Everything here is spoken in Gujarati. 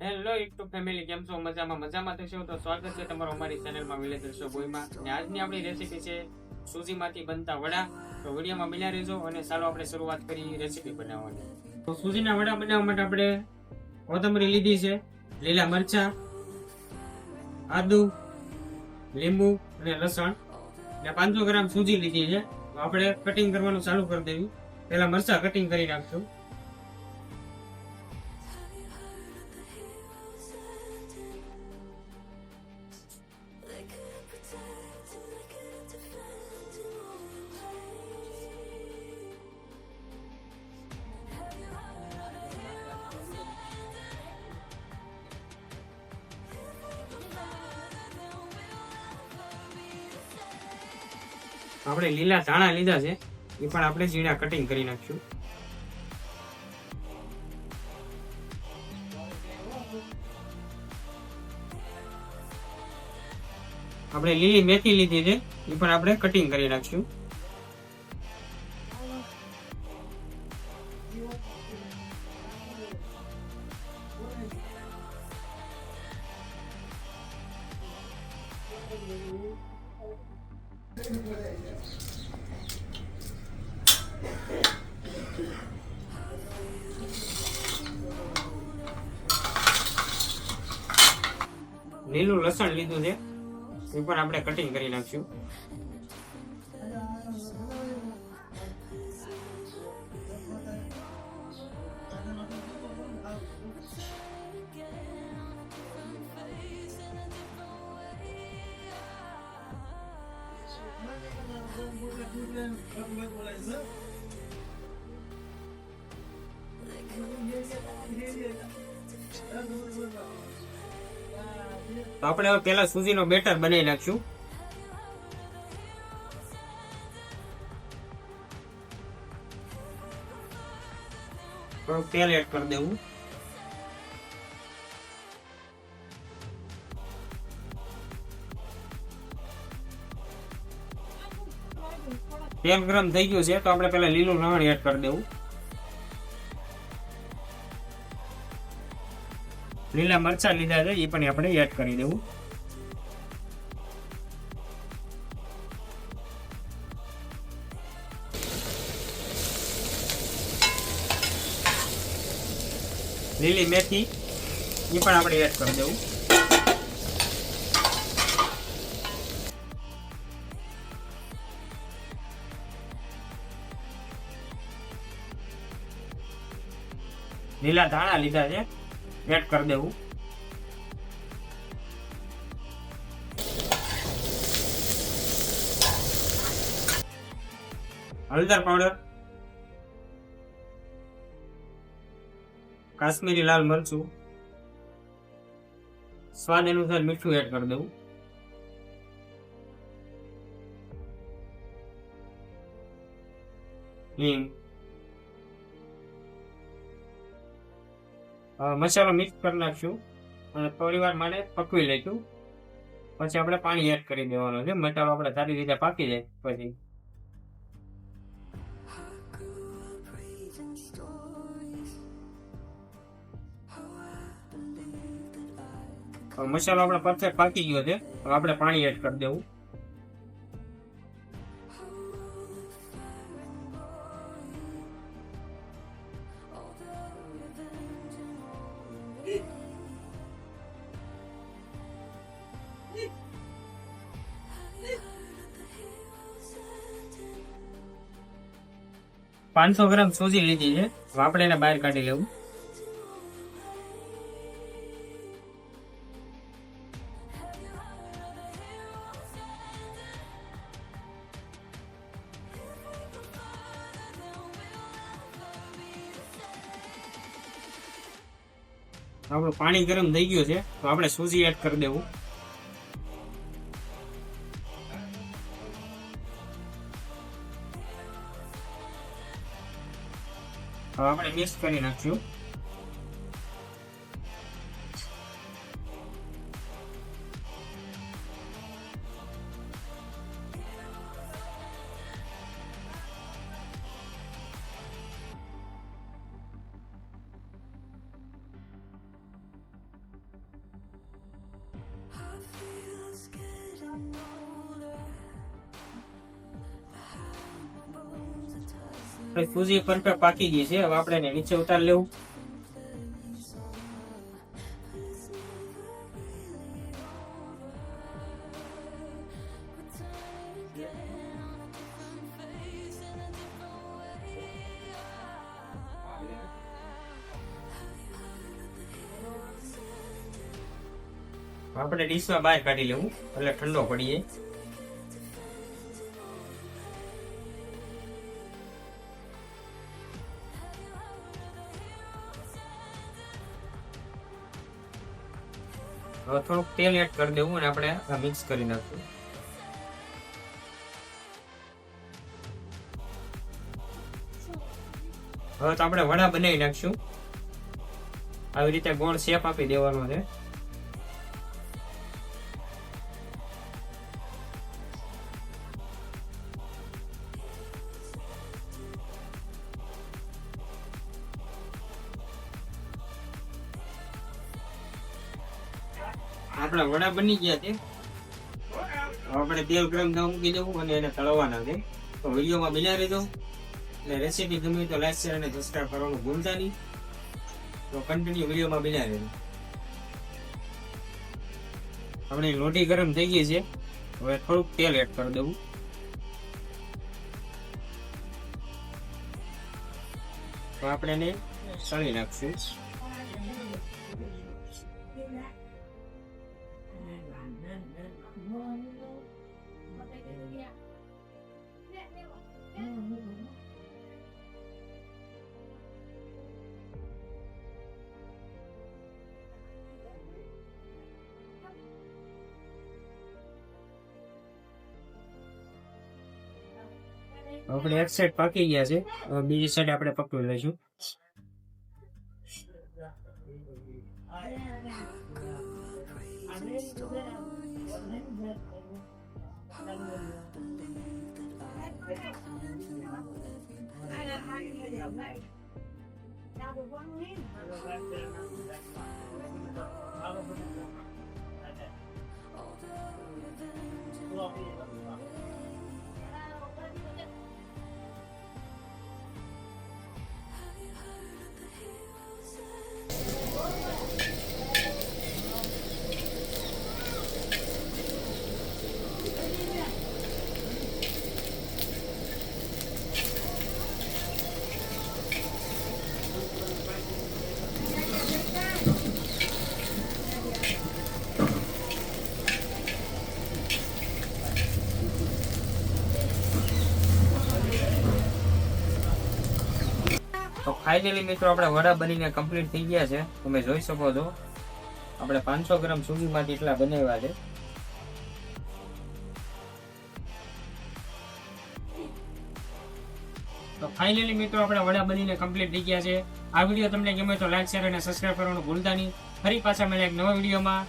હેલો યુટ્યુબ ફેમિલી કેમ છો? મજામાં મજામાં થશો તો સ્વાગત છે તમારું અમારી ચેનલમાં વિલેજ શો બોયમાં અને આજની આપણી રેસીપી છે સૂજીમાંથી બનતા વડા. તો વિડીયોમાં મિલ્યા રહેજો અને ચાલો આપણે શરૂઆત કરી રેસીપી બનાવવાની. તો સૂજીના વડા બનાવવા માટે આપણે કોથમરી લીધી છે, લીલા મરચા, આદુ, લીંબુ અને લસણ. અને પાંચસો ગ્રામ સૂજી લીધી છે. આપણે કટિંગ કરવાનું ચાલુ કરી દેવી. પહેલા મરચા કટિંગ કરી નાખશું. આપણે લીલા ધાણા લીધા છે. એ પણ આપણે ઝીણા કટિંગ કરી નાખશું. આપણે લીલી મેથી લીધી છે. એ પણ આપણે કટિંગ કરી નાખશું. લીલું લસણ લીધું છે. એ પણ આપણે કટિંગ કરી નાખશું. તો આપણે હવે પેલા સૂજીનો બેટર બનાવી નાખશું. થોડુંક તેલ કરી દેવું. તેલ ગરમ થઈ ગયું છે, તો આપણે પહેલાં લીલું લવણ એડ કરી દેવું. લીલા મરચા લીધા છે, એ પણ આપણે એડ કરી દેવું. લીલી મેથી, એ પણ આપણે એડ કરી દેવું. લીલા ધાણા લીધા છે. એડ કરી દેવું. હળદર પાવડર. કાશ્મીરી લાલ મરચું. સ્વાદ અનુસાર મીઠું એડ કરી દેવું. હિંગ. મસાલો મિક્સ કરી નાખશું અને થોડી વાર માટે પકવી લઈશું. પછી આપણે પાણી એડ કરી દેવાનું છે. મસાલો આપણે સારી રીતે પાકી જાય પછી. મસાલો આપણે પરફેક્ટ પાકી ગયો છે. આપણે પાણી એડ કરી દેવું. પાંચસો ગ્રામ સૂજી લીધી છે. આપણે એને બહાર કાઢી લેવું. આપણું પાણી ગરમ થઈ ગયું છે. તો આપણે સૂજી એડ કરી દેવું. હવે આપણે મિક્સ કરી નાખશું આપણે સૂજી પરફેક્ટ પાકી ગઈ છે. હવે આપણે એને નીચે ઉતાર લેવું. આપણે ડીશમાં બહાર કાઢી લેવું. એટલે ઠંડો પડીએ થોડુંક તેલ એડ કરી દેવું અને આપણે મિક્સ કરી નાખવું. હવે તો આપણે વડા બનાવી નાખશું. આવી રીતે ગોળ શેપ આપી દેવાનો છે. આપણા વડા બની ગયા છે. આપણે તેલ ગરમ ના મૂકી દેવું અને એને તળવાના છે. તો વિડીયોમાં બિના રહેજો. એટલે રેસીપી ગમી તો લાઈક શેર અને સબસ્ક્રાઈબ કરવાનું ભૂલતા નહીં. તો કન્ટિન્યુ વિડીયોમાં બિના રહેજો. આપણે રોટી ગરમ થઈ ગઈ છે. હવે થોડુંક તેલ એડ કરી દેવું. તો આપણે એને સળી નાખશું. આપણે એક સાઈડ પાકી ગયા છે. બીજી સાઈડ આપણે પકવી લઈશું. તો ફાઇનલી મિત્રો, આપણે વડા બનીને કમ્પ્લીટ થઈ ગયા છે. તમે જોઈ શકો છો. આપણે પાંચસો ગ્રામ સુગીમાંથી એટલા બનાવ્યા છે. તો ફાઇનલી મિત્રો, આપણે વડા બનીને કમ્પ્લીટ થઈ ગયા છે. આ વીડિયો તમને ગમે તો લાઈક શેર અને સબસ્ક્રાઈબ કરવાનું ભૂલતા નહીં. ફરી પાછા મળ્યા એક નવા વિડીયોમાં